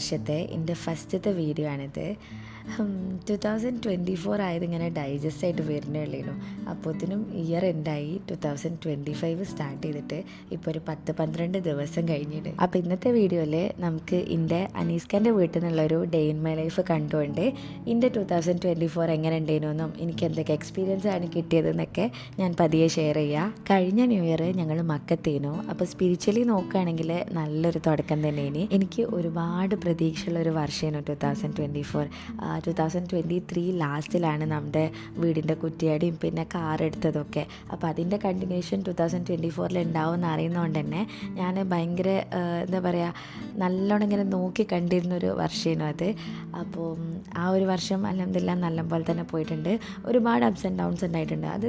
വർഷത്തെ എന്റെ ഫസ്റ്റത്തെ വീഡിയോ ആണിത്. ടു തൗസൻഡ് ട്വന്റി ഫോർ ആയത് ഇങ്ങനെ ഡൈജസ്റ്റ് ആയിട്ട് വരുന്നേ ഉള്ളൂ അപ്പോഴത്തേനും year എൻഡായി two thousand twenty five start ചെയ്തിട്ട് ഇപ്പോൾ ഒരു പത്ത് പന്ത്രണ്ട് ദിവസം കഴിഞ്ഞിട്ട്. അപ്പോൾ ഇന്നത്തെ വീഡിയോയിൽ നമുക്ക് എന്റെ അനീസ്ഖാന്റെ വീട്ടിൽ നിന്നുള്ളൊരു ഡേ ഇൻ മൈ ലൈഫ് കണ്ടുകൊണ്ട് എന്റെ ടു തൗസൻഡ് ട്വന്റി ഫോർ എങ്ങനെ ഉണ്ടായിരുന്നെന്നും എനിക്ക് എന്തൊക്കെ എക്സ്പീരിയൻസ് ആണ് കിട്ടിയതെന്നൊക്കെ ഞാൻ പതിയെ ഷെയർ ചെയ്യുക കഴിഞ്ഞ ന്യൂ ഇയർ ഞങ്ങൾ മക്കത്തേനു. അപ്പോൾ സ്പിരിച്വലി നോക്കുകയാണെങ്കിൽ നല്ലൊരു തുടക്കം തന്നെ ഇനി എനിക്ക് ഒരുപാട് പ്രതീക്ഷയുള്ള ഒരു വർഷമാണ് two thousand twenty four two thousand twenty three ലാസ്റ്റിലാണ് നമ്മുടെ വീടിന്റെ കുറ്റിയടിയും പിന്നെ കാർ എടുത്തതൊക്കെ. അപ്പോൾ അതിന്റെ കണ്ടിന്യൂഷൻ ടു തൗസൻഡ് ട്വന്റി ഫോറിൽ ഉണ്ടാവുമെന്ന് അറിയുന്നതുകൊണ്ട് തന്നെ ഞാൻ ഭയങ്കര എന്താ പറയുക നല്ലോണം ഇങ്ങനെ നോക്കി കണ്ടിരുന്നൊരു വർഷമായിരുന്നു അത്. അപ്പോൾ ആ ഒരു വർഷം അലഹമില്ല നല്ലപോലെ തന്നെ പോയിട്ടുണ്ട്. ഒരുപാട് അപ്സ് ആൻഡ് ഡൗൺസ് ഉണ്ടായിട്ടുണ്ട്. അത്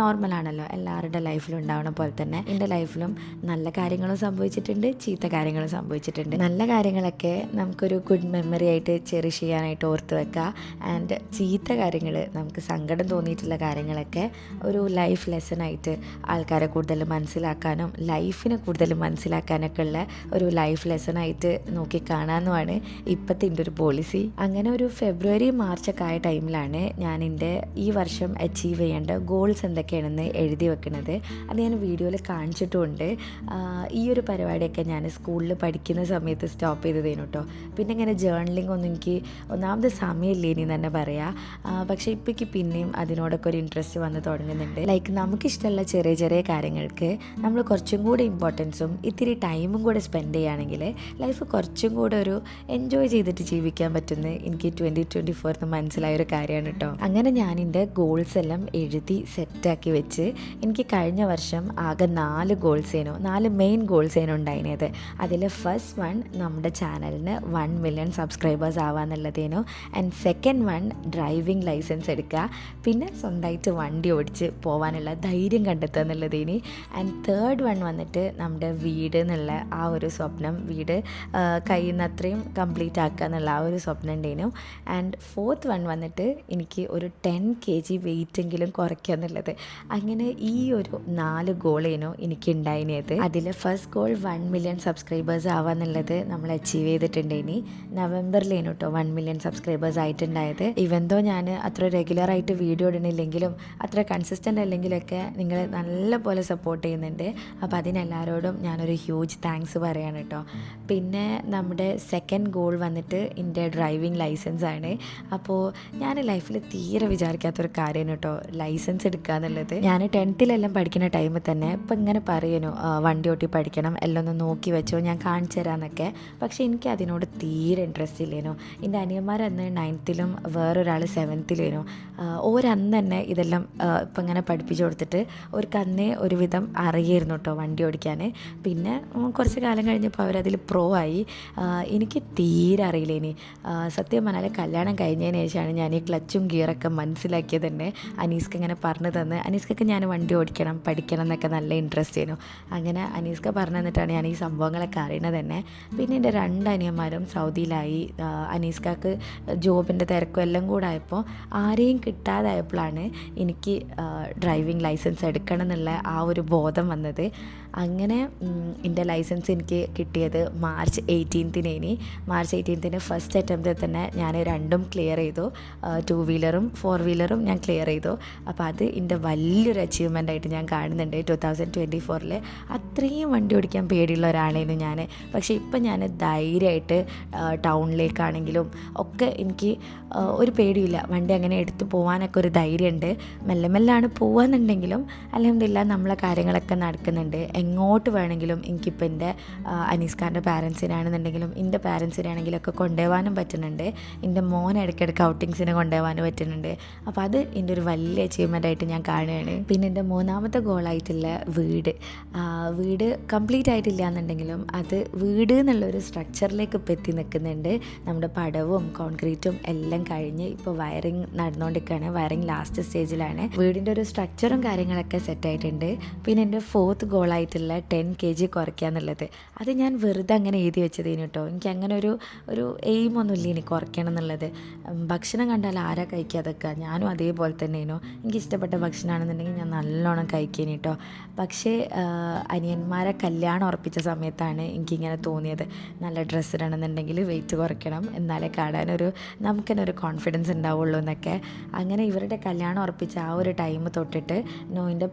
നോർമലാണല്ലോ. എല്ലാവരുടെ ലൈഫിലും ഉണ്ടാവണ പോലെ തന്നെ. എന്റെ ലൈഫിലും നല്ല കാര്യങ്ങളും സംഭവിച്ചിട്ടുണ്ട് ചീത്ത കാര്യങ്ങളും സംഭവിച്ചിട്ടുണ്ട്. നല്ല കാര്യങ്ങളൊക്കെ നമുക്കൊരു ഗുഡ് മെമ്മറി ആയിട്ട് ചെറിഷ് ചെയ്യാനായിട്ട് ഓർത്ത് വെക്കുക ആൻഡ് ചീത്ത കാര്യങ്ങൾ നമുക്ക് സങ്കടം തോന്നിയിട്ടുള്ള കാര്യങ്ങളൊക്കെ ഒരു ലൈഫ് ലെസൺ ആയിട്ട് ആൾക്കാരെ കൂടുതൽ മനസ്സിലാക്കാനും ലൈഫിനെ കൂടുതൽ മനസ്സിലാക്കാനൊക്കെ ഉള്ള ഒരു ലൈഫ് ലെസൺ ആയിട്ട് നോക്കി കാണാമെന്നുമാണ് ഇപ്പോഴത്തെ എന്റെ ഒരു പോളിസി അങ്ങനെ ഒരു ഫെബ്രുവരി മാർച്ച് ഒക്കെ ആയ ടൈമിലാണ് ഞാൻ എന്റെ ഈ വർഷം അച്ചീവ് ചെയ്യേണ്ട ഗോൾസ് എന്തൊക്കെയാണെന്ന് എഴുതി വെക്കുന്നത് അത് ഞാൻ വീഡിയോയിൽ കാണിച്ചിട്ടുമുണ്ട് ഈ ഒരു പരിപാടിയൊക്കെ ഞാൻ സ്കൂളിൽ പഠിക്കുന്ന സമയത്ത് സ്റ്റോപ്പ് ചെയ്തതേനു കേട്ടോ പിന്നെ ഇങ്ങനെ ജേർണലിംഗ് ഒന്നും എനിക്ക് ഒന്നാമത് സമയമില്ല ഇനി തന്നെ പറയാം. പക്ഷേ ഇപ്പോഴേക്ക് പിന്നെയും അതിനോടൊക്കെ ഒരു ഇൻട്രസ്റ്റ് വന്ന് തുടങ്ങുന്നുണ്ട്. ലൈക്ക് നമുക്കിഷ്ടമുള്ള ചെറിയ ചെറിയ കാര്യങ്ങൾക്ക് നമ്മൾ കുറച്ചും കൂടി ഇമ്പോർട്ടൻസും ഇത്തിരി ടൈമും കൂടെ സ്പെൻഡ് ചെയ്യുകയാണെങ്കിൽ ലൈഫ് കുറച്ചും കൂടെ ഒരു എൻജോയ് ചെയ്തിട്ട് ജീവിക്കാൻ പറ്റുന്ന എനിക്ക് ട്വന്റി ട്വന്റി ഫോർത്ത് മനസ്സിലായൊരു കാര്യമാണ് കേട്ടോ അങ്ങനെ ഞാൻ എന്റെ ഗോൾസ് എല്ലാം എഴുതി സെറ്റാക്കി വെച്ച് എനിക്ക് കഴിഞ്ഞ വർഷം ആകെ നാല് ഗോൾസേനോ നാല് മെയിൻ ഗോൾസേനോ ഉണ്ടായിരുന്നത് അതിൽ ഫസ്റ്റ് വൺ നമ്മുടെ ചാനലിന് one million subscribers ആവാന്നുള്ളതേനു. And second one driving licence എടുക്കുക. പിന്നെ സ്വന്തമായിട്ട് വണ്ടി ഓടിച്ച് പോകാനുള്ള ധൈര്യം കണ്ടെത്തുക എന്നുള്ളതേനി ആൻഡ് തേർഡ് വൺ വന്നിട്ട് നമ്മുടെ വീട് എന്നുള്ള ആ ഒരു സ്വപ്നം വീട് കയ്യിൽ കഴിയുന്ന അത്രയും കംപ്ലീറ്റ് ആക്കുക എന്നുള്ള ആ ഒരു സ്വപ്നം ഉണ്ടേനു ആൻഡ് ഫോർത്ത് വൺ വന്നിട്ട് എനിക്ക് ഒരു ടെൻ കെ ജി വെയിറ്റെങ്കിലും കുറയ്ക്കുക എന്നുള്ളത്. അങ്ങനെ ഈ ഒരു നാല് ഗോളേനോ എനിക്ക് ഉണ്ടായിനത് അതിൽ first goal one million subscribers ആവാന്നുള്ളത് നമ്മൾ അച്ചീവ് ചെയ്തിട്ടുണ്ടേനി നവംബറിലേനു കേട്ടോ വൺ മില്യൺ സബ്സ്ക്രൈബേഴ്സ് ആയിട്ടുണ്ടായത് ഇവന്തോ ഞാൻ അത്ര റെഗുലർ ആയിട്ട് വീഡിയോ ഇടണില്ലെങ്കിലും അത്ര കൺസിസ്റ്റന്റ് അല്ലെങ്കിലൊക്കെ നിങ്ങൾ നല്ലപോലെ സപ്പോർട്ട് ചെയ്യുന്നുണ്ട്. അപ്പോൾ അതിനെല്ലാവരോടും ഞാനൊരു ഹ്യൂജ് താങ്ക്സ് പറയാണ് കേട്ടോ പിന്നെ നമ്മുടെ സെക്കൻഡ് ഗോൾ വന്നിട്ട് എന്റെ ഡ്രൈവിംഗ് ലൈസൻസ് ആണ്. അപ്പോൾ ഞാൻ ലൈഫിൽ തീരെ വിചാരിക്കാത്തൊരു കാര്യമാണ് കേട്ടോ ലൈസൻസ് എടുക്കുക എന്നുള്ളത്. ഞാൻ ടെൻത്തിലെല്ലാം പഠിക്കുന്ന ടൈമിൽ തന്നെ ഇപ്പം ഇങ്ങനെ പറയുന്നു വണ്ടി ഓട്ടി പഠിക്കണം എല്ലാം ഒന്ന് നോക്കി വെച്ചോ ഞാൻ കാണിച്ചു തരാമെന്നൊക്കെ പക്ഷേ എനിക്ക് അതിനോട് തീരെ ഇൻട്രസ്റ്റ് ഇല്ലേനു. എന്റെ അനിയന്മാർ അന്ന് നയൻത്തിലും വേറൊരാൾ സെവൻത്തിലേനു ഓരന്ന് തന്നെ ഇതെല്ലാം ഇപ്പം ഇങ്ങനെ പഠിപ്പിച്ചു കൊടുത്തിട്ട് അവർക്ക് അന്നേ ഒരുവിധം അറിയായിരുന്നു കേട്ടോ വണ്ടി ഓടിക്കാൻ. പിന്നെ കുറച്ച് കാലം കഴിഞ്ഞപ്പോൾ അവരതിൽ പ്രോ ആയി. എനിക്ക് തീരെ അറിയില്ല ഇനി. സത്യം പറഞ്ഞാൽ കല്യാണം കഴിഞ്ഞതിന് ശേഷമാണ് ഞാൻ ഈ ക്ലച്ചും ഗിയറൊക്കെ മനസ്സിലാക്കിയത് തന്നെ അനീസ്ക്ക് ഇങ്ങനെ പറഞ്ഞു തന്ന്. അനീസ്ക്കൊക്കെ ഞാൻ വണ്ടി ഓടിക്കണം പഠിക്കണം എന്നൊക്കെ നല്ല ഇൻട്രസ്റ്റ് ചെയ്യുന്നു അങ്ങനെ അനീസ്ക്ക് പറഞ്ഞു തന്നിട്ടാണ് ഞാൻ ഈ സംഭവങ്ങളൊക്കെ അറിയണത് തന്നെ. പിന്നെ എന്റെ രണ്ട് അനിയന്മാരും സൗദിയിലായി. അനീസ്കാക്ക് ജോബിന്റെ തിരക്കും എല്ലാം കൂടെ ആയപ്പോൾ ആരെയും കിട്ടാതായപ്പോഴാണ് എനിക്ക് ഡ്രൈവിംഗ് ലൈസൻസ് എടുക്കണം എന്നുള്ള ആ ഒരു ബോധം വന്നത്. അങ്ങനെ എന്റെ ലൈസൻസ് എനിക്ക് കിട്ടിയത് മാർച്ച് എയ്റ്റീൻത്തിനേനി മാർച്ച് എയ്റ്റീൻത്തിന് ഫസ്റ്റ് അറ്റംപ്റ്റിൽ തന്നെ ഞാൻ രണ്ടും ക്ലിയർ ചെയ്തു. ടു വീലറും ഫോർ വീലറും ഞാൻ ക്ലിയർ ചെയ്തു. അപ്പോൾ അത് എന്റെ വലിയൊരു അച്ചീവ്മെന്റ് ആയിട്ട് ഞാൻ കാണുന്നുണ്ട്. ടു തൗസൻഡ് ട്വന്റി ഫോറിൽ അത്രയും വണ്ടി ഓടിക്കാൻ പേടിയുള്ള ഒരാളായിരുന്നു ഞാൻ. പക്ഷേ ഇപ്പം ഞാൻ ധൈര്യമായിട്ട് ടൗണിലേക്കാണെങ്കിലും ഒക്കെ എനിക്ക് ഒരു പേടിയില്ല. വണ്ടി അങ്ങനെ എടുത്തു പോകാനൊക്കെ ഒരു ധൈര്യമുണ്ട്. മെല്ലെ മെല്ലാണ് പോകാന്നുണ്ടെങ്കിലും അലഹമില്ല നമ്മളെ കാര്യങ്ങളൊക്കെ നടക്കുന്നുണ്ട്. എങ്ങോട്ട് വേണമെങ്കിലും എനിക്കിപ്പോൾ എന്റെ അനീസ്ഖാന്റെ പാരൻസിനാണെന്നുണ്ടെങ്കിലും എന്റെ പാരൻസിനാണെങ്കിലും ഒക്കെ കൊണ്ടുപോകാനും പറ്റുന്നുണ്ട്. എന്റെ മോൻ ഇടയ്ക്കിടയ്ക്ക് ഔട്ടിങ്സിന് കൊണ്ടുപോകാനും പറ്റുന്നുണ്ട്. അപ്പോൾ അത് എന്റെ ഒരു വലിയ അച്ചീവ്മെന്റ് ആയിട്ട് ഞാൻ കാണുകയാണ്. പിന്നെ എന്റെ മൂന്നാമത്തെ ഗോളായിട്ടുള്ള വീട്. ആ, വീട് കംപ്ലീറ്റ് ആയിട്ടില്ല എന്നുണ്ടെങ്കിലും അത് വീട് എന്നുള്ളൊരു സ്ട്രക്ചറിലേക്ക് ഇപ്പോൾ എത്തി നിൽക്കുന്നുണ്ട്. നമ്മുടെ പടവും കോൺക്രീറ്റും എല്ലാം കഴിഞ്ഞ് ഇപ്പോൾ വയറിങ് നടന്നുകൊണ്ടിരിക്കുകയാണ് വയറിങ് ലാസ്റ്റ് സ്റ്റേജിലാണ് വീടിന്റെ ഒരു സ്ട്രക്ചറും കാര്യങ്ങളൊക്കെ സെറ്റ് ആയിട്ടുണ്ട്. പിന്നെ എന്റെ ഫോർത്ത് ഗോളായിട്ടുള്ള ടെൻ കെ ജി കുറയ്ക്കുക എന്നുള്ളത്. അത് ഞാൻ വെറുതെ അങ്ങനെ എഴുതി വെച്ചതേനു കേട്ടോ എനിക്ക് അങ്ങനെ ഒരു ഒരു എയിമൊന്നുമില്ല ഇനി കുറയ്ക്കണം എന്നുള്ളത്. ഭക്ഷണം കണ്ടാൽ ആരാ കഴിക്കാതൊക്കെ ഞാനും അതേപോലെ തന്നെയായിരുന്നു. എനിക്ക് ഇഷ്ടപ്പെട്ട ഭക്ഷണമാണെന്നുണ്ടെങ്കിൽ ഞാൻ നല്ലോണം കഴിക്കേനി കേട്ടോ പക്ഷേ ആ, അനിയന്മാരെ കല്യാണം ഉറപ്പിച്ച സമയത്താണ് എനിക്കിങ്ങനെ തോന്നിയത്. നല്ല ഡ്രസ്സ് ഇടണമെന്നുണ്ടെങ്കിൽ വെയിറ്റ് കുറയ്ക്കണം. എന്നാലേ കാണാനൊരു നമുക്ക് തന്നെ ഒരു കോൺഫിഡൻസ് ഉണ്ടാവുള്ളൂ എന്നൊക്കെ. അങ്ങനെ ഇവരുടെ കല്യാണം ഉറപ്പിച്ച ആ ഒരു ടൈം തൊട്ടിട്ട് നോയിന്റെ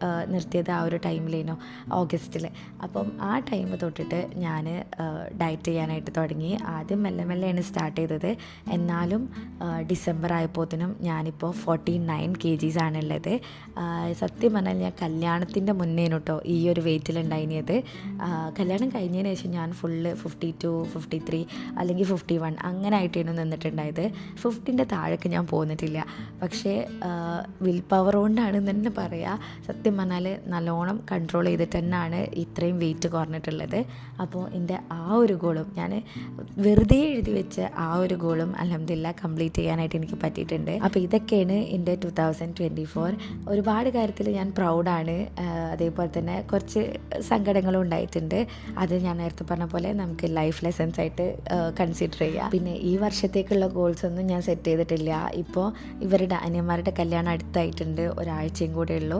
ആ, നിർത്തിയത് ആ ഒരു ടൈമിലേനു ഓഗസ്റ്റിൽ അപ്പം ആ ടൈം തൊട്ടിട്ട് ഞാൻ ഡയറ്റ് ചെയ്യാനായിട്ട് തുടങ്ങി. ആദ്യം മെല്ലെ മെല്ലെയാണ് സ്റ്റാർട്ട് ചെയ്തത്. എന്നാലും ഡിസംബർ ആയപ്പോത്തിനും ഞാനിപ്പോൾ ഫോർട്ടി നയൻ കെ ജീസ് ആണുള്ളത് ആ, സത്യം പറഞ്ഞാൽ ഞാൻ കല്യാണത്തിന്റെ മുന്നേനു കേട്ടോ ഈ ഒരു വെയിറ്റിലുണ്ടായിരുന്നത് കല്യാണം കഴിഞ്ഞതിന് ശേഷം ഞാൻ full fifty two fifty three അല്ലെങ്കിൽ ഫിഫ്റ്റി വൺ അങ്ങനെ ആയിട്ടാണ് നിന്നിട്ടുണ്ടായത്. ഫിഫ്റ്റിന്റെ താഴേക്ക് ഞാൻ പോന്നിട്ടില്ല. പക്ഷേ വിൽ പവർ കൊണ്ടാണ് തന്നെ പറയുക സത്യം പറഞ്ഞാൽ നല്ലോണം കൺട്രോൾ ചെയ്തിട്ട് തന്നെയാണ് ഇത്രയും വെയിറ്റ് കുറഞ്ഞിട്ടുള്ളത്. അപ്പോൾ എന്റെ ആ ഒരു ഗോളും ഞാൻ വെറുതെ എഴുതി വെച്ച ആ ഒരു ഗോളും അലഹമില്ല കംപ്ലീറ്റ് ചെയ്യാനായിട്ട് എനിക്ക് പറ്റിയിട്ടുണ്ട്. അപ്പോൾ ഇതൊക്കെയാണ് എന്റെ ടു തൗസൻഡ് ട്വന്റി ഫോർ. ഒരുപാട് കാര്യത്തിൽ ഞാൻ പ്രൗഡാണ്. അതേപോലെ തന്നെ കുറച്ച് സങ്കടങ്ങളും ഉണ്ടായിട്ടുണ്ട്. അത് ഞാൻ നേരത്തെ പറഞ്ഞ പോലെ നമുക്ക് ലൈഫ് ലെസൺസ് ആയിട്ട് കൺസിഡർ ചെയ്യാം. പിന്നെ ഈ വർഷത്തേക്കുള്ള ഗോൾസ് ഒന്നും ഞാൻ സെറ്റ് ചെയ്തിട്ടില്ല. ഇപ്പോൾ ഇവരുടെ അനിയന്മാരുടെ കല്യാണം അടുത്തായിട്ടുണ്ട്. ഒരാഴ്ചയും കൂടെ ഉള്ളൂ.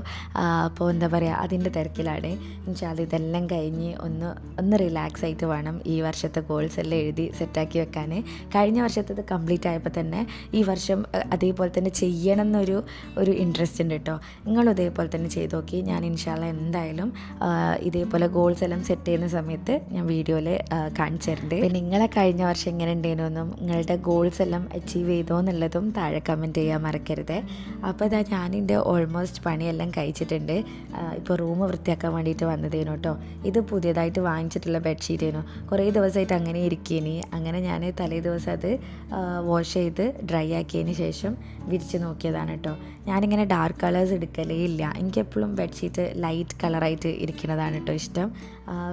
അപ്പോൾ എന്താ പറയുക അതിന്റെ തിരക്കിലാണ്. ഇൻഷാൽ ഇതെല്ലാം കഴിഞ്ഞ് ഒന്ന് ഒന്ന് റിലാക്സ് ആയിട്ട് വേണം ഈ വർഷത്തെ ഗോൾസ് എല്ലാം എഴുതി സെറ്റാക്കി വെക്കാൻ കഴിഞ്ഞ വർഷത്തേത് കംപ്ലീറ്റ് ആയപ്പോൾ തന്നെ ഈ വർഷം അതേപോലെ തന്നെ ചെയ്യണം എന്നൊരു ഒരു ഇൻട്രസ്റ്റ് ഉണ്ട് കേട്ടോ നിങ്ങളും ഇതേപോലെ തന്നെ ചെയ്ത് നോക്കി. ഞാൻ ഇൻഷാല്ല എന്തായാലും ഇതേപോലെ ഗോൾസ് എല്ലാം സെറ്റ് ചെയ്യുന്ന സമയത്ത് ഞാൻ വീഡിയോയിൽ കാണിച്ചു പിന്നെ നിങ്ങളെ കഴിഞ്ഞ വർഷം എങ്ങനെ ഉണ്ടായിരുന്നു നിങ്ങളുടെ ഗോൾസ് എല്ലാം അച്ചീവ് ചെയ്തോ എന്നുള്ളതും താഴെ കമന്റ് ചെയ്യാൻ മറക്കരുത്. അപ്പോൾ ഇതാ ഞാനിന്റെ ഓൾമോസ്റ്റ് പണിയെല്ലാം കഴിച്ചിട്ടുണ്ട്. ഇപ്പോൾ റൂം വൃത്തിയാക്കാൻ വേണ്ടിയിട്ട് വന്നതേനു കേട്ടോ ഇത് പുതിയതായിട്ട് വാങ്ങിച്ചിട്ടുള്ള ബെഡ്ഷീറ്റേനു കുറേ ദിവസമായിട്ട് അങ്ങനെ ഇരിക്കേനി. അങ്ങനെ ഞാൻ തലേ ദിവസം അത് വാഷ് ചെയ്ത് ഡ്രൈ ആക്കിയതിന് ശേഷം വിരിച്ച് നോക്കിയതാണ് കേട്ടോ ഞാനിങ്ങനെ ഡാർക്ക് കളേഴ്സ് എടുക്കലേ ഇല്ല. എനിക്കെപ്പോഴും ബെഡ്ഷീറ്റ് ലൈറ്റ് കളറായിട്ട് ഇരിക്കുന്നതാണ് കേട്ടോ ഇഷ്ടം.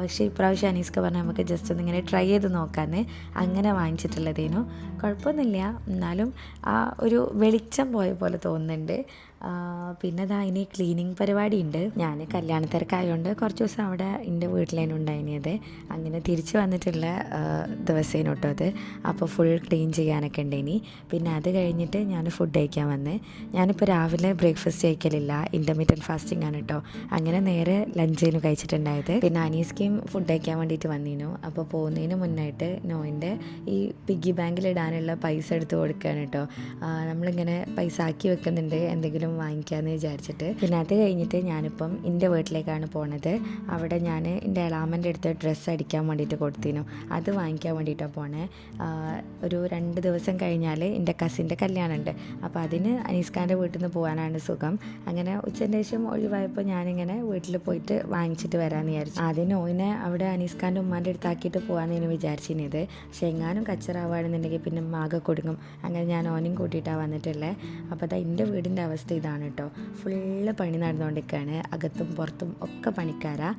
പക്ഷേ ഇപ്രാവശ്യം അനീസ്ക പറഞ്ഞാൽ നമുക്ക് ജസ്റ്റ് ഒന്ന് ഇങ്ങനെ ട്രൈ ചെയ്ത് നോക്കാമെന്ന് അങ്ങനെ വാങ്ങിച്ചിട്ടുള്ളതേനു. കുഴപ്പമൊന്നുമില്ല. എന്നാലും ആ ഒരു വെളിച്ചം പോയ പോലെ തോന്നുന്നുണ്ട്. പിന്നെ ദാ ഇനി ക്ലീനിങ് പരിപാടി ഉണ്ട് ഞാൻ കല്യാണ തിരക്കായതുകൊണ്ട് കുറച്ച് ദിവസം അവിടെ എന്റെ വീട്ടിലേനും ഉണ്ടായിരുന്നത് അങ്ങനെ തിരിച്ച് വന്നിട്ടുള്ള ദിവസേനും കേട്ടോ അത്. അപ്പോൾ ഫുൾ ക്ലീൻ ചെയ്യാനൊക്കെ ഉണ്ട് ഇനി പിന്നെ അത് കഴിഞ്ഞിട്ട് ഞാൻ ഫുഡ് കഴിക്കാൻ വന്ന്. ഞാനിപ്പോൾ രാവിലെ ബ്രേക്ക്ഫാസ്റ്റ് കഴിക്കലില്ല. ഇന്റർമീഡിയറ്റ് ഫാസ്റ്റിംഗ് ആണ് കേട്ടോ അങ്ങനെ നേരെ ലഞ്ചിന് കഴിച്ചിട്ടുണ്ടായത്. പിന്നെ അനീസ്ക്കും ഫുഡ് കഴിക്കാൻ വേണ്ടിയിട്ട് വന്നിരുന്നു അപ്പോൾ പോകുന്നതിന് മുന്നായിട്ട് നോയിന്റെ ഈ പിഗ്ഗി ബാങ്കിൽ ഇടാനുള്ള പൈസ എടുത്ത് കൊടുക്കുകയാണ് കേട്ടോ നമ്മളിങ്ങനെ പൈസ ആക്കി വെക്കുന്നുണ്ട്. എന്തെങ്കിലും വാങ്ങിക്കാമെന്ന് വിചാരിച്ചിട്ട്. പിന്നെ അത് കഴിഞ്ഞിട്ട് ഞാനിപ്പം എന്റെ വീട്ടിലേക്കാണ് പോണത്. അവിടെ ഞാൻ എന്റെ എളാമന്റെ അടുത്ത് ഡ്രസ്സ് അടിക്കാൻ വേണ്ടിയിട്ട് കൊടുത്തിരുന്നു അത് വാങ്ങിക്കാൻ വേണ്ടിയിട്ടാണ് പോണേ. ഒരു രണ്ട് ദിവസം കഴിഞ്ഞാൽ എന്റെ കസിന്റെ കല്യാണമുണ്ട് അപ്പോൾ അതിന് അനീസ്ഖാന്റെ വീട്ടിൽ നിന്ന് പോകാനാണ് സുഖം. അങ്ങനെ ഉച്ചന്റെ ശേഷം ഒഴിവായപ്പോൾ ഞാനിങ്ങനെ വീട്ടിൽ പോയിട്ട് വാങ്ങിച്ചിട്ട് വരാമെന്ന് വിചാരിച്ചു. ആദ്യം ഓയിനെ അവിടെ അനീസ്ഖാന്റെ ഉമ്മാന്റെ അടുത്താക്കിയിട്ട് പോകാമെന്ന് വിചാരിച്ചിരുന്നത് പക്ഷേ എങ്ങാനും കച്ചറാവുകയാണെന്നുണ്ടെങ്കിൽ പിന്നെ മാഗ കൊടുങ്ങും. അങ്ങനെ ഞാൻ ഓനും കൂട്ടിയിട്ടാണ് വന്നിട്ടുള്ളത് അപ്പോൾ അതാ എന്റെ വീടിന്റെ അവസ്ഥ ഇതാണ് കേട്ടോ ഫുള്ള് പണി നടന്നുകൊണ്ടിരിക്കുകയാണ് അകത്തും പുറത്തും ഒക്കെ പണിക്കാരാ.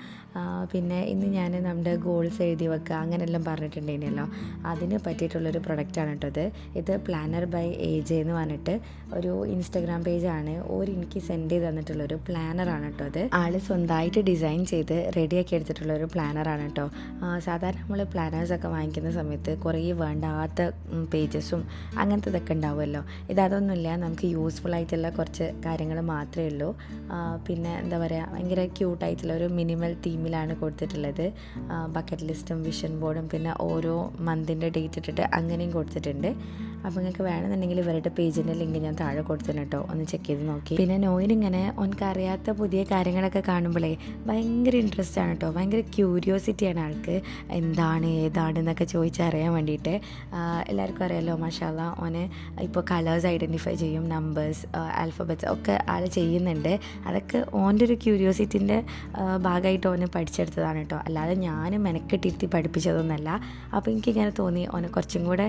പിന്നെ ഇന്ന് ഞാൻ നമ്മുടെ ഗോൾസ് എഴുതി വെക്കുക അങ്ങനെയെല്ലാം പറഞ്ഞിട്ടുണ്ടായിരുന്നല്ലോ. അതിന് പറ്റിയിട്ടുള്ളൊരു പ്രൊഡക്റ്റാണ് കേട്ടോ ഇത്. ഇത് പ്ലാനർ ബൈ ഏജ് എന്ന് പറഞ്ഞിട്ട് ഒരു ഇൻസ്റ്റഗ്രാം പേജാണ് ഒരു എനിക്ക് സെൻഡ് ചെയ്ത് തന്നിട്ടുള്ളൊരു പ്ലാനറാണ് കേട്ടോ അത് ആൾ സ്വന്തമായിട്ട് ഡിസൈൻ ചെയ്ത് റെഡിയാക്കി എടുത്തിട്ടുള്ള ഒരു പ്ലാനറാണ് കേട്ടോ സാധാരണ നമ്മൾ പ്ലാനേഴ്സൊക്കെ വാങ്ങിക്കുന്ന സമയത്ത് കുറേ വേണ്ടാത്ത പേജസും അങ്ങനത്തെ ഇതൊക്കെ ഉണ്ടാവുമല്ലോ. ഇതതൊന്നുമില്ല നമുക്ക് യൂസ്ഫുൾ ആയിട്ടുള്ള കുറച്ച് കാര്യങ്ങൾ മാത്രമേ ഉള്ളൂ. പിന്നെ എന്താ പറയുക ഭയങ്കര ക്യൂട്ടായിട്ടുള്ള ഒരു മിനിമൽ തീമിലാണ് കൊടുത്തിട്ടുള്ളത്. ബക്കറ്റ് ലിസ്റ്റും വിഷൻ ബോർഡും പിന്നെ ഓരോ മന്തിന്റെ ഡേറ്റ് ഇട്ടിട്ട് അങ്ങനെയും കൊടുത്തിട്ടുണ്ട്. അപ്പോൾ നിങ്ങൾക്ക് വേണമെന്നുണ്ടെങ്കിൽ ഇവരുടെ പേജിന്റെ ലിങ്ക് ഞാൻ താഴെ കൊടുത്തിട്ടുണ്ട് കേട്ടോ. ഒന്ന് ചെക്ക് ചെയ്ത് നോക്കി. പിന്നെ നോയിനിങ്ങനെ ഓനക്ക് അറിയാത്ത പുതിയ കാര്യങ്ങളൊക്കെ കാണുമ്പോഴേ ഭയങ്കര ഇൻട്രസ്റ്റ് ആണ് കേട്ടോ. ഭയങ്കര ക്യൂരിയോസിറ്റിയാണ് ആൾക്ക്. എന്താണ് ഏതാണ് എന്നൊക്കെ ചോദിച്ചറിയാൻ വേണ്ടിയിട്ട്. എല്ലാവർക്കും അറിയാമല്ലോ മഷാല ഓനെ ഇപ്പോൾ കളേഴ്സ് ഐഡന്റിഫൈ ചെയ്യും നമ്പേഴ്സ് ആൽഫബറ്റ്സ് ഒക്കെ ആൾ ചെയ്യുന്നുണ്ട്. അതൊക്കെ ഓന്റെ ഒരു ക്യൂരിയോസിറ്റിന്റെ ഭാഗമായിട്ട് ഓന് പഠിച്ചെടുത്തതാണ് കേട്ടോ. അല്ലാതെ ഞാനും മെനക്കെട്ടിരുത്തി പഠിപ്പിച്ചതൊന്നുമല്ല അപ്പോൾ എനിക്കിങ്ങനെ തോന്നി ഓനെ കുറച്ചും കൂടെ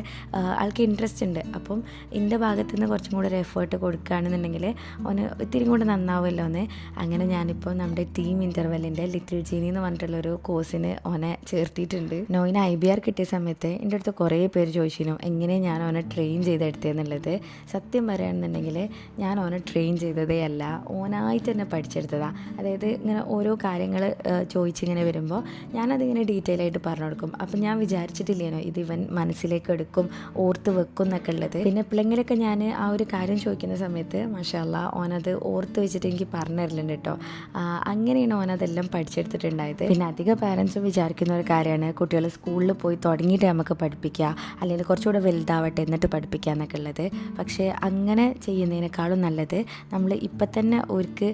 ആൾക്ക് ഇൻട്രസ്റ്റ് ഉണ്ട്. അപ്പം എന്റെ ഭാഗത്ത് നിന്ന് കുറച്ചും കൂടെ ഒരു എഫേർട്ട് കൊടുക്കുകയാണെന്നുണ്ടെങ്കിൽ ഓന് ഇത്തിരി കൂടെ നന്നാവുമല്ലോ എന്ന് അങ്ങനെ ഞാനിപ്പോൾ നമ്മുടെ ടീം ഇന്റർവെല്ലിന്റെ ലിറ്റിൽ ജീനി എന്ന് പറഞ്ഞിട്ടുള്ളൊരു കോഴ്സിന് ഓനെ ചേർത്തിയിട്ടുണ്ട്. നോയിന് ഐ ബി ആർ കിട്ടിയ സമയത്ത് എന്റെ അടുത്ത് കുറേ പേര് ചോദിച്ചിരുന്നു എങ്ങനെ ഞാൻ ഓനെ ട്രെയിൻ ചെയ്തെടുത്തതെന്നുള്ളത് സത്യം പറയുകയാണെന്നുണ്ടെങ്കിൽ ഞാൻ ഓനെ ട്രെയിൻ ചെയ്തതേ അല്ല. ഓനായിട്ട് തന്നെ പഠിച്ചെടുത്തതാണ് അതായത് ഇങ്ങനെ ഓരോ കാര്യങ്ങൾ ചോദിച്ചിങ്ങനെ വരുമ്പോൾ ഞാനതിങ്ങനെ ഡീറ്റെയിൽ ആയിട്ട് പറഞ്ഞു കൊടുക്കും. അപ്പം ഞാൻ വിചാരിച്ചിട്ടില്ലേനോ ഇത് ഇവൻ മനസ്സിലേക്ക് എടുക്കും ഓർത്ത് വെക്കും എന്നൊക്കെ ഉള്ളത്. പിന്നെ എപ്പോഴെങ്കിലൊക്കെ ഞാൻ ആ ഒരു കാര്യം ചോദിക്കുന്ന സമയത്ത് മഷാല്ല ഓനത് ഓർത്ത് വെച്ചിട്ട് എനിക്ക് പറഞ്ഞു തരലുണ്ട് കേട്ടോ അങ്ങനെയാണ് ഓനതെല്ലാം പഠിച്ചെടുത്തിട്ടുണ്ടായത്. പിന്നെ അധിക പാരൻസും വിചാരിക്കുന്ന ഒരു കാര്യമാണ് കുട്ടികൾ സ്കൂളിൽ പോയി തുടങ്ങിയിട്ട് നമുക്ക് പഠിപ്പിക്കുക അല്ലെങ്കിൽ കുറച്ചുകൂടെ വലുതാവട്ടെ എന്നിട്ട് പഠിപ്പിക്കുക എന്നൊക്കെ ഉള്ളത്. പക്ഷേ അങ്ങനെ ചെയ്യുന്നതിനേക്കാളും നല്ലത് നമ്മൾ ഇപ്പം തന്നെ അവർക്ക്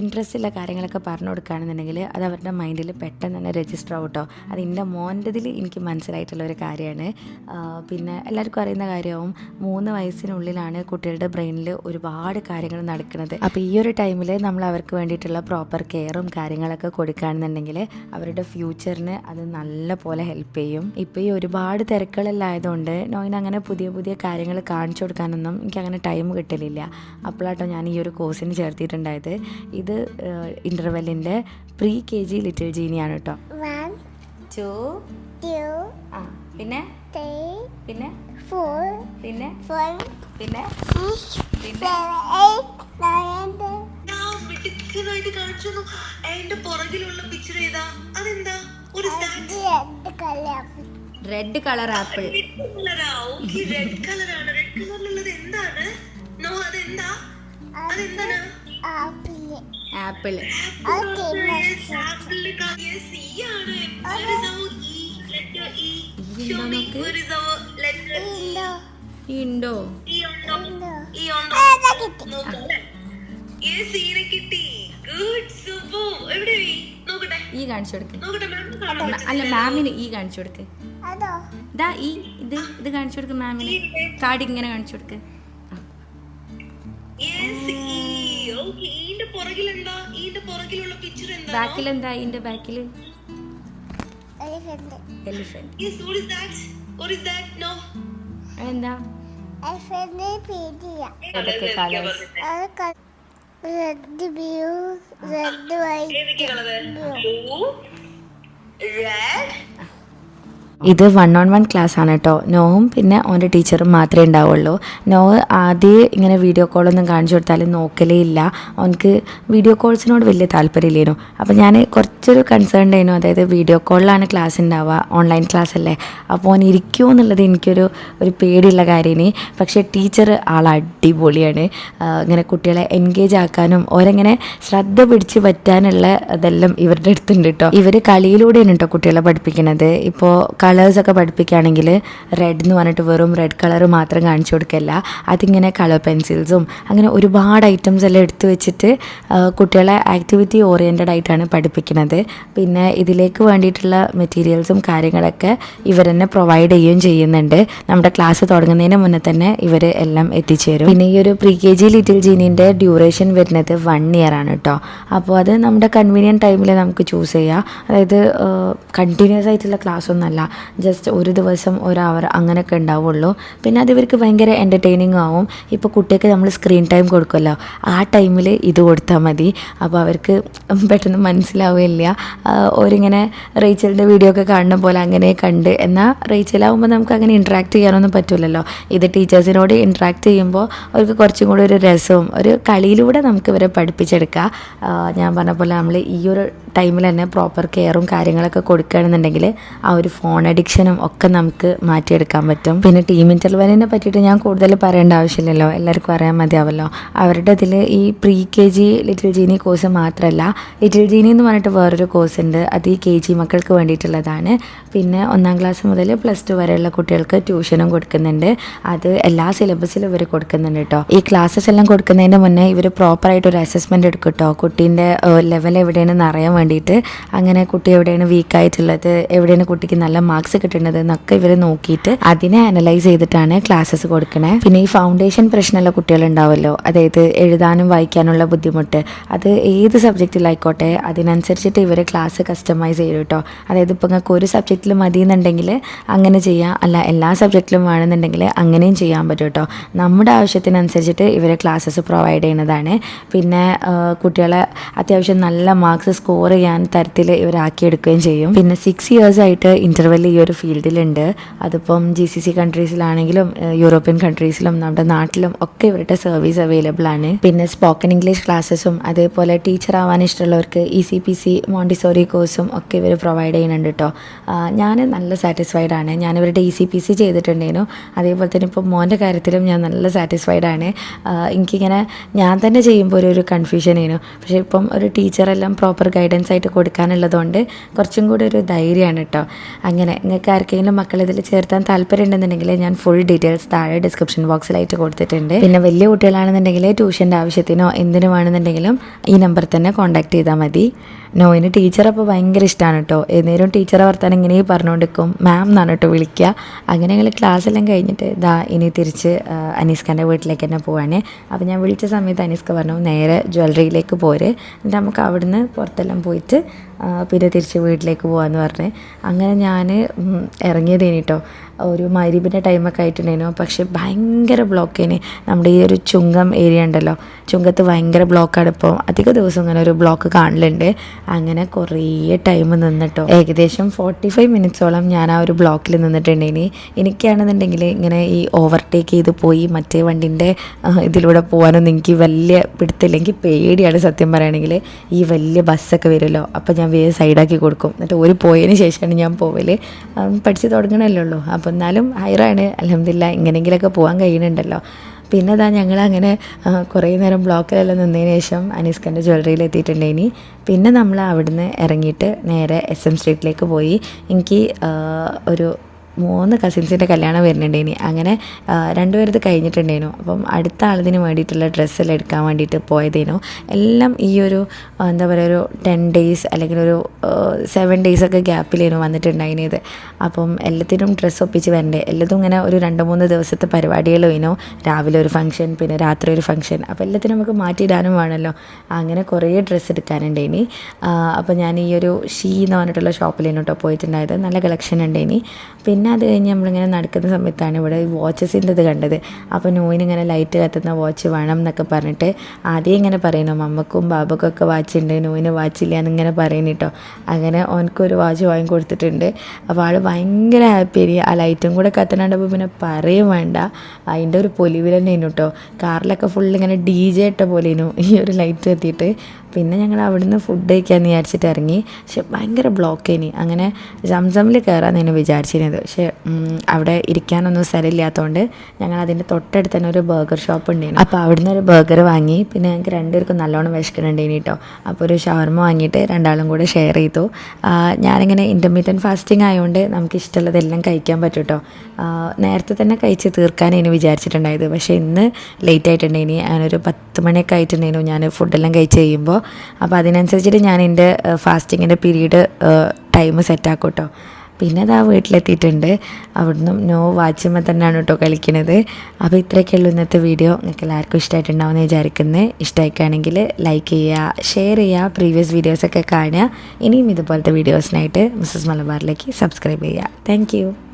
ഇൻട്രസ്റ്റ് ഉള്ള കാര്യങ്ങളൊക്കെ പറഞ്ഞു കൊടുക്കുകയാണെന്നുണ്ടെങ്കിൽ അത് അവരുടെ മൈൻഡിൽ പെട്ടെന്ന് തന്നെ രജിസ്റ്റർ ആവും കേട്ടോ അത് എന്റെ മോന്റെതിൽ എനിക്ക് മനസ്സിലായിട്ടുള്ള ഒരു കാര്യമാണ്. പിന്നെ എല്ലാവർക്കും അറിയുന്ന കാര്യവും മൂന്ന് വയസ്സിനുള്ളിലാണ് കുട്ടികളുടെ ബ്രെയിനിൽ ഒരുപാട് കാര്യങ്ങൾ നടക്കുന്നത്. അപ്പോൾ ഈ ഒരു ടൈമിൽ നമ്മൾ അവർക്ക് വേണ്ടിയിട്ടുള്ള പ്രോപ്പർ കെയറും കാര്യങ്ങളൊക്കെ കൊടുക്കുകയാണെന്നുണ്ടെങ്കിൽ അവരുടെ ഫ്യൂച്ചറിന് അത് നല്ല പോലെ ഹെൽപ്പ് ചെയ്യും. ഇപ്പോൾ ഈ ഒരുപാട് തിരക്കുകളെല്ലാം ആയതുകൊണ്ട് നോയിന് അങ്ങനെ പുതിയ പുതിയ കാര്യങ്ങൾ കാണിച്ചു കൊടുക്കാനൊന്നും എനിക്ക് അങ്ങനെ ടൈം കിട്ടലില്ല അപ്പോഴാട്ടോ ഞാൻ ഈ ഒരു കോഴ്സിന് ചേർത്തിട്ടുണ്ടായത് ഇത് ഇന്റർവെല്ലിന്റെ പ്രീ കെ ജി ലിറ്റിൽ ജീനിയാണ് കേട്ടോ ടു ആ പിന്നെ? പിന്നെ? പിന്നെ? പിന്നെ? പിന്നെ. പുറകിലുള്ള പിക്ചർ ഏതാ? അതെന്താ? ഒരു. Red colour apple. റെഡ് കളറാ ഓക്കെ റെഡ് കളറാണ് റെഡ് കളറിലുള്ളത് എന്താണ്? നോ അതെന്താ? ഈ കാണിച്ചു കൊടുക്ക്. അല്ല മാമിന് ഈ കാണിച്ചു കൊടുക്ക്. ദാ ഈ ഇത് ഇത് കാണിച്ചു കൊടുക്ക് മാമിന് കാർഡ് ഇങ്ങനെ കാണിച്ചു കൊടുക്ക്. ബാക്കിൽ എന്താ ഇതിന്റെ ബാക്കിൽ elephant. Elephant Yes, what is that? What is that? No. എന്താ Elephant പേടിയാ ഏതൊക്കെ കളേഴ്സ് അത് ക- ഇത് വൺ ഓൺ വൺ ക്ലാസ് ആണ് കേട്ടോ നോവും പിന്നെ ഓന്റെ ടീച്ചറും മാത്രമേ ഉണ്ടാവുള്ളൂ. നോവ് ആദ്യം ഇങ്ങനെ വീഡിയോ കോളൊന്നും കാണിച്ചു കൊടുത്താലും നോക്കലേ ഇല്ല. അവനക്ക് വീഡിയോ കോൾസിനോട് വലിയ താല്പര്യമില്ലേനു. അപ്പോൾ ഞാൻ കുറച്ചൊരു കൺസേൺ ഉണ്ടായിരുന്നു. അതായത് വീഡിയോ കോളിലാണ് ക്ലാസ് ഉണ്ടാവുക ഓൺലൈൻ ക്ലാസ് അല്ലേ. അപ്പോൾ ഓൻ ഇരിക്കുമോ എന്നുള്ളത് എനിക്കൊരു ഒരു പേടിയുള്ള കാര്യമാണ്. പക്ഷേ ടീച്ചർ ആൾ അടിപൊളിയാണ്. ഇങ്ങനെ കുട്ടികളെ എൻഗേജ് ആക്കാനും ഓരെങ്ങനെ ശ്രദ്ധ പിടിച്ച് പറ്റാനുള്ള ഇതെല്ലാം ഇവരുടെ അടുത്തുണ്ട് കേട്ടോ ഇവർ കളിയിലൂടെയാണ് കേട്ടോ കുട്ടികളെ പഠിപ്പിക്കുന്നത്. ഇപ്പോൾ കളേഴ്സൊക്കെ പഠിപ്പിക്കുകയാണെങ്കിൽ റെഡ് എന്ന് പറഞ്ഞിട്ട് വെറും റെഡ് കളർ മാത്രം കാണിച്ചു കൊടുക്കല്ല. അതിങ്ങനെ കളർ പെൻസിൽസും അങ്ങനെ ഒരുപാട് ഐറ്റംസ് എല്ലാം എടുത്തു വെച്ചിട്ട് കുട്ടികളെ ആക്ടിവിറ്റി ഓറിയന്റഡ് ആയിട്ടാണ് പഠിപ്പിക്കുന്നത്. പിന്നെ ഇതിലേക്ക് വേണ്ടിയിട്ടുള്ള മെറ്റീരിയൽസും കാര്യങ്ങളൊക്കെ ഇവർ തന്നെ പ്രൊവൈഡ് ചെയ്യുകയും ചെയ്യുന്നുണ്ട്. നമ്മുടെ ക്ലാസ് തുടങ്ങുന്നതിന് മുന്നേ തന്നെ ഇവർ എല്ലാം എത്തിച്ചേരും. പിന്നെ ഈ ഒരു പ്രീ കെ ജി ലിറ്റിൽ ജീനിന്റെ ഡ്യൂറേഷൻ വരുന്നത് വൺ ഇയർ ആണ് കേട്ടോ അപ്പോൾ അത് നമ്മുടെ കൺവീനിയന്റ് ടൈമിൽ നമുക്ക് ചൂസ് ചെയ്യാം. അതായത് കണ്ടിന്യൂസ് ആയിട്ടുള്ള ക്ലാസ് ഒന്നല്ല ജസ്റ്റ് ഒരു ദിവസം ഒരു അവർ അങ്ങനെയൊക്കെ ഉണ്ടാവുള്ളൂ. പിന്നെ അത് ഇവർക്ക് ഭയങ്കര എന്റർടൈനിങ് ആവും. ഇപ്പോൾ കുട്ടിക്ക് നമ്മൾ സ്ക്രീൻ ടൈം കൊടുക്കുമല്ലോ. ആ ടൈമിൽ ഇത് കൊടുത്താൽ മതി. അപ്പോൾ അവർക്ക് പെട്ടെന്ന് മനസ്സിലാവുകയില്ല. ഓരിങ്ങനെ റേച്ചലിന്റെ വീഡിയോ ഒക്കെ കാണുന്ന പോലെ അങ്ങനെ കണ്ട്. എന്നാൽ റേച്ചലാവുമ്പോൾ നമുക്ക് അങ്ങനെ ഇൻട്രാക്ട് ചെയ്യാനൊന്നും പറ്റില്ലല്ലോ ഇത് ടീച്ചേഴ്സിനോട് ഇൻട്രാക്ട് ചെയ്യുമ്പോൾ അവർക്ക് കുറച്ചും കൂടി ഒരു രസവും ഒരു കളിയിലൂടെ നമുക്ക് ഇവരെ പഠിപ്പിച്ചെടുക്കാം. ഞാൻ പറഞ്ഞ പോലെ നമ്മൾ ഈ ഒരു ടൈമിൽ തന്നെ പ്രോപ്പർ കെയറും കാര്യങ്ങളൊക്കെ കൊടുക്കുകയാണെന്നുണ്ടെങ്കിൽ ആ ഒരു ഫോൺ അഡിക്ഷനും ഒക്കെ നമുക്ക് മാറ്റിയെടുക്കാൻ പറ്റും. പിന്നെ ടീം ഇന്റർവെലിനെ പറ്റിയിട്ട് ഞാൻ കൂടുതൽ പറയേണ്ട ആവശ്യമില്ലല്ലോ. എല്ലാവർക്കും അറിയാൻ മതിയാവല്ലോ. അവരുടെ ഇതിൽ ഈ pre K G Little Genie course മാത്രമല്ല ലിറ്റിൽ ജീനി എന്ന് പറഞ്ഞിട്ട് വേറൊരു കോഴ്സ് ഉണ്ട്. അത് ഈ കെ ജി മക്കൾക്ക് വേണ്ടിയിട്ടുള്ളതാണ്. പിന്നെ ഒന്നാം ക്ലാസ് മുതൽ പ്ലസ് ടു വരെയുള്ള കുട്ടികൾക്ക് ട്യൂഷനും കൊടുക്കുന്നുണ്ട്. അത് എല്ലാ സിലബസിലും ഇവർ കൊടുക്കുന്നുണ്ട് കേട്ടോ ഈ ക്ലാസ്സസ് എല്ലാം കൊടുക്കുന്നതിന് മുന്നേ ഇവർ പ്രോപ്പറായിട്ട് ഒരു അസസ്മെന്റ് എടുക്കും കേട്ടോ കുട്ടീന്റെ ലെവൽ എവിടെയാണെന്ന് അറിയാൻ വേണ്ടിയിട്ട്. അങ്ങനെ കുട്ടി എവിടെയാണ് വീക്കായിട്ടുള്ളത് എവിടെയാണ് കുട്ടിക്ക് നല്ല മാർക്സ് കിട്ടുന്നത് എന്നൊക്കെ ഇവർ നോക്കിയിട്ട് അതിനെ അനലൈസ് ചെയ്തിട്ടാണ് ക്ലാസ്സസ് കൊടുക്കണേ. പിന്നെ ഈ ഫൗണ്ടേഷൻ പ്രശ്നമുള്ള കുട്ടികളുണ്ടാവുമല്ലോ അതായത് എഴുതാനും വായിക്കാനുള്ള ബുദ്ധിമുട്ട്. അത് ഏത് സബ്ജക്റ്റിലായിക്കോട്ടെ അതിനനുസരിച്ചിട്ട് ഇവർ ക്ലാസ് കസ്റ്റമൈസ് ചെയ്യും കേട്ടോ. അതായത് ഇപ്പോൾ നിങ്ങൾക്ക് ഒരു സബ്ജക്റ്റിൽ മതി എന്നുണ്ടെങ്കിൽ അങ്ങനെ ചെയ്യാം. അല്ല എല്ലാ സബ്ജക്റ്റിലും വേണമെന്നുണ്ടെങ്കിൽ അങ്ങനെയും ചെയ്യാൻ പറ്റും കേട്ടോ. നമ്മുടെ ആവശ്യത്തിനനുസരിച്ചിട്ട് ഇവർ ക്ലാസ്സസ് പ്രൊവൈഡ് ചെയ്യുന്നതാണ്. പിന്നെ കുട്ടികളെ അത്യാവശ്യം നല്ല മാർക്സ് സ്കോർ ചെയ്യാൻ തരത്തിൽ ഇവരാക്കിയെടുക്കുകയും ചെയ്യും. പിന്നെ സിക്സ് ഇയേഴ്സ് ആയിട്ട് ഇന്റർവെൽ ഈ ഒരു ഫീൽഡിലുണ്ട്. അതിപ്പം ജി സി സി കൺട്രീസിലാണെങ്കിലും യൂറോപ്യൻ കൺട്രീസിലും നമ്മുടെ നാട്ടിലും ഒക്കെ ഇവരുടെ സർവീസ് അവൈലബിൾ ആണ്. പിന്നെ സ്പോക്കൺ ഇംഗ്ലീഷ് ക്ലാസ്സസും അതേപോലെ ടീച്ചർ ആവാൻ ഇഷ്ടമുള്ളവർക്ക് E C P C Montessori കോഴ്സും ഒക്കെ ഇവർ പ്രൊവൈഡ് ചെയ്യുന്നുണ്ട് കേട്ടോ ഞാൻ നല്ല സാറ്റിസ്ഫൈഡ് ആണ്. ഞാൻ ഇവരുടെ ഇ സി പി സി ചെയ്തിട്ടുണ്ടായിരുന്നു. അതേപോലെ തന്നെ ഇപ്പോൾ മോന്റെ കാര്യത്തിലും ഞാൻ നല്ല സാറ്റിസ്ഫൈഡ് ആണ്. എനിക്കിങ്ങനെ ഞാൻ തന്നെ ചെയ്യുമ്പോൾ ഒരു ഒരു കൺഫ്യൂഷൻ ആയിരുന്നു പക്ഷേ ഇപ്പം ഒരു ടീച്ചറെല്ലാം പ്രോപ്പർ ഗൈഡൻസ് ആയിട്ട് കൊടുക്കാനുള്ളതുകൊണ്ട് കുറച്ചും കൂടി ഒരു ധൈര്യമാണ് കേട്ടോ അങ്ങനെ നിങ്ങൾക്ക് ആർക്കെങ്കിലും മക്കൾ ഇതിൽ ചേർത്താൻ താല്പര്യം ഉണ്ടെന്നുണ്ടെങ്കിൽ ഞാൻ ഫുൾ ഡീറ്റെയിൽസ് താഴെ ഡിസ്ക്രിപ്ഷൻ ബോക്സിലായിട്ട് കൊടുത്തിട്ടുണ്ട്. പിന്നെ വലിയ കുട്ടികളാണെന്നുണ്ടെങ്കിൽ ട്യൂഷന്റെ ആവശ്യത്തിനോ എന്തിനുവാണെന്നുണ്ടെങ്കിലും ഈ നമ്പർ തന്നെ കോൺടാക്ട് ചെയ്താൽ മതി. നോയിന് ടീച്ചർ അപ്പോൾ ഭയങ്കര ഇഷ്ടമാണ് കേട്ടോ ഏതെങ്കിലും ടീച്ചറെ വർത്താൻ ഇങ്ങനെ പറഞ്ഞുകൊണ്ടിരിക്കും മാം എന്നാണ് കേട്ടോ വിളിക്കുക അങ്ങനെ ഞങ്ങൾ ക്ലാസ് എല്ലാം കഴിഞ്ഞിട്ട് ഇതാ ഇനി തിരിച്ച് അനീസ്ഖാന്റെ വീട്ടിലേക്ക് തന്നെ പോവാണ്. അപ്പോൾ ഞാൻ വിളിച്ച സമയത്ത് അനീസ്ക പറഞ്ഞു നേരെ ജ്വല്ലറിയിലേക്ക് പോര്. എന്നിട്ട് നമുക്ക് അവിടുന്ന് പുറത്തെല്ലാം പോയിട്ട് പിന്നെ തിരിച്ച് വീട്ടിലേക്ക് പോകാമെന്ന് പറഞ്ഞ്. അങ്ങനെ ഞാൻ ഇറങ്ങിയതേനി കേട്ടോ ഒരു മരുവിന്റെ ടൈമൊക്കെ ആയിട്ടുണ്ടായിരുന്നു. പക്ഷേ ഭയങ്കര ബ്ലോക്കേന് നമ്മുടെ ഈ ഒരു ചുങ്കം ഏരിയ ഉണ്ടല്ലോ. ചുങ്കത്ത് ഭയങ്കര ബ്ലോക്കാണ് ഇപ്പോൾ അധിക ദിവസം ഇങ്ങനെ ഒരു ബ്ലോക്ക് കാണലുണ്ട്. അങ്ങനെ കുറേ ടൈം നിന്നിട്ടോ. ഏകദേശം ഫോർട്ടി ഫൈവ് മിനിറ്റ്സോളം ഞാൻ ആ ഒരു ബ്ലോക്കിൽ നിന്നിട്ടുണ്ടേനി എനിക്കാണെന്നുണ്ടെങ്കിൽ ഇങ്ങനെ ഈ ഓവർടേക്ക് ചെയ്ത് പോയി മറ്റേ വണ്ടിന്റെ ഇതിലൂടെ പോകാനൊന്നും എനിക്ക് വലിയ പിടുത്തില്ലെങ്കിൽ പേടിയാണ് സത്യം പറയുകയാണെങ്കിൽ ഈ വലിയ ബസ്സൊക്കെ വരുമല്ലോ അപ്പോൾ ഞാൻ വേറെ സൈഡാക്കി കൊടുക്കും. എന്നിട്ട് ഒരു പോയതിന് ശേഷമാണ് ഞാൻ പോവൽ. പഠിച്ചു തുടങ്ങണമല്ലോ ഉള്ളൂ. അപ്പോൾ എന്നാലും ഹൈറാണ്. അലഹമില്ല ഇങ്ങനെങ്കിലൊക്കെ പോകാൻ കഴിയുന്നുണ്ടല്ലോ. പിന്നെ ഇതാ ഞങ്ങൾ അങ്ങനെ കുറേ നേരം ബ്ലോക്കിലെല്ലാം നിന്നതിന് ശേഷം അനീസ്കന്റെ ജ്വല്ലറിയിൽ എത്തിയിട്ടുണ്ടേനി പിന്നെ നമ്മൾ അവിടുന്ന് ഇറങ്ങിയിട്ട് നേരെ എസ് എം സ്ട്രീറ്റിലേക്ക് പോയി. എനിക്ക് ഒരു മൂന്ന് കസിൻസിന്റെ കല്യാണം വരുന്നുണ്ടേനി. അങ്ങനെ രണ്ടുപേരത് കഴിഞ്ഞിട്ടുണ്ടേനു. അപ്പം അടുത്ത ആളിന് വേണ്ടിയിട്ടുള്ള ഡ്രസ്സെല്ലാം എടുക്കാൻ വേണ്ടിയിട്ട് പോയതേനു. എല്ലാം ഈ ഒരു എന്താ പറയുക ഒരു ടെൻ ഡേയ്സ് അല്ലെങ്കിൽ ഒരു സെവൻ ഡേയ്സ് ഒക്കെ ഗ്യാപ്പിലേനു വന്നിട്ടുണ്ടായിനത്. അപ്പം എല്ലാത്തിനും ഡ്രസ്സ് ഒപ്പിച്ച് വരണ്ടേ. എല്ലാതും ഇങ്ങനെ ഒരു രണ്ട് മൂന്ന് ദിവസത്തെ പരിപാടികൾ കഴിഞ്ഞു രാവിലെ ഒരു ഫംഗ്ഷൻ പിന്നെ രാത്രി ഒരു ഫംഗ്ഷൻ അപ്പോൾ എല്ലാത്തിനും നമുക്ക് മാറ്റിയിടാനും വേണമല്ലോ അങ്ങനെ കുറേ ഡ്രസ്സ് എടുക്കാനുണ്ടേനി. അപ്പോൾ ഞാൻ ഈ ഒരു ഷീ എന്ന് പറഞ്ഞിട്ടുള്ള ഷോപ്പിലേനു കേട്ടോ പോയിട്ടുണ്ടായത്. നല്ല കളക്ഷൻ ഉണ്ടേനി. പിന്നെ അത് കഴിഞ്ഞ് നമ്മളിങ്ങനെ നടക്കുന്ന സമയത്താണ് ഇവിടെ വാച്ചസിന്റെ ഇത് കണ്ടത്. അപ്പോൾ നോയിനിങ്ങനെ ലൈറ്റ് കത്തുന്ന വാച്ച് വേണം എന്നൊക്കെ പറഞ്ഞിട്ട് ആദ്യം ഇങ്ങനെ പറയുന്നു മമ്മക്കും ബാബക്കൊക്കെ വാച്ച് ഉണ്ട് നോയിന് വാച്ചില്ല എന്നിങ്ങനെ പറയുന്നു കേട്ടോ അങ്ങനെ ഓനക്കൊരു വാച്ച് വാങ്ങി കൊടുത്തിട്ടുണ്ട്. അപ്പോൾ ആൾ ഭയങ്കര ഹാപ്പിയായി ആ ലൈറ്റും കൂടെ കത്തണുണ്ടപ്പോൾ പിന്നെ പറയും വേണ്ട. അതിന്റെ ഒരു പൊലിവിൽ തന്നെ കേട്ടോ കാറിലൊക്കെ ഫുൾ ഇങ്ങനെ ഡി ജെ ഇട്ട പോലെ ഈ ഒരു ലൈറ്റ് കത്തിയിട്ട്. പിന്നെ ഞങ്ങൾ അവിടുന്ന് ഫുഡ് കഴിക്കാമെന്ന് വിചാരിച്ചിട്ട് ഇറങ്ങി. പക്ഷെ ഭയങ്കര ബ്ലോക്കേനി അങ്ങനെ സംസമിൽ കയറാമെന്നാണ് വിചാരിച്ചിരുന്നത്. പക്ഷേ അവിടെ ഇരിക്കാനൊന്നും സ്ഥലമില്ലാത്തതുകൊണ്ട് ഞങ്ങൾ അതിന്റെ തൊട്ടടുത്ത് തന്നെ ഒരു ബർഗർ ഷോപ്പ് ഉണ്ടായിരുന്നു. അപ്പോൾ അവിടുന്ന് ഒരു ബർഗർ വാങ്ങി. പിന്നെ ഞങ്ങൾക്ക് രണ്ടുപേർക്കും നല്ലോണം വിശക്കുന്നുണ്ടേനി കേട്ടോ അപ്പോൾ ഒരു ഷവർമ വാങ്ങിയിട്ട് രണ്ടാളും കൂടെ ഷെയർ ചെയ്തു. ഞാനിങ്ങനെ ഇന്റർമീഡിയൻ ഫാസ്റ്റിംഗ് ആയതുകൊണ്ട് നമുക്ക് ഇഷ്ടമുള്ളതെല്ലാം കഴിക്കാൻ പറ്റും കേട്ടോ നേരത്തെ തന്നെ കഴിച്ച് തീർക്കാനേനു വിചാരിച്ചിട്ടുണ്ടായത്. പക്ഷേ ഇന്ന് ലേറ്റ് ആയിട്ടുണ്ടായിനി. ഒരു പത്ത് മണിയൊക്കെ ആയിട്ടുണ്ടായിരുന്നു ഞാൻ ഫുഡെല്ലാം കഴിച്ച് കഴിയുമ്പോൾ അപ്പോൾ അതിനനുസരിച്ചിട്ട് ഞാൻ എന്റെ ഫാസ്റ്റിങ്ങിന്റെ പീരീഡ് ടൈം സെറ്റാക്കും കേട്ടോ പിന്നെ അതാ വീട്ടിലെത്തിയിട്ടുണ്ട്. അവിടുന്ന് നോ വാച്ചുമ്പോൾ തന്നെയാണ് കേട്ടോ കളിക്കുന്നത് അപ്പോൾ ഇത്രയൊക്കെ ഉള്ളൂ ഇന്നത്തെ വീഡിയോ നിങ്ങൾക്ക് എല്ലാവർക്കും ഇഷ്ടമായിട്ടുണ്ടാവുമെന്ന് വിചാരിക്കുന്നത് ഇഷ്ടമായിക്കാണെങ്കിൽ ലൈക്ക് ചെയ്യുക ഷെയർ ചെയ്യുക പ്രീവിയസ് വീഡിയോസൊക്കെ കാണുക. ഇനിയും ഇതുപോലത്തെ വീഡിയോസിനായിട്ട് മിസ്സസ് മലബാറിലേക്ക് സബ്സ്ക്രൈബ് ചെയ്യുക. താങ്ക്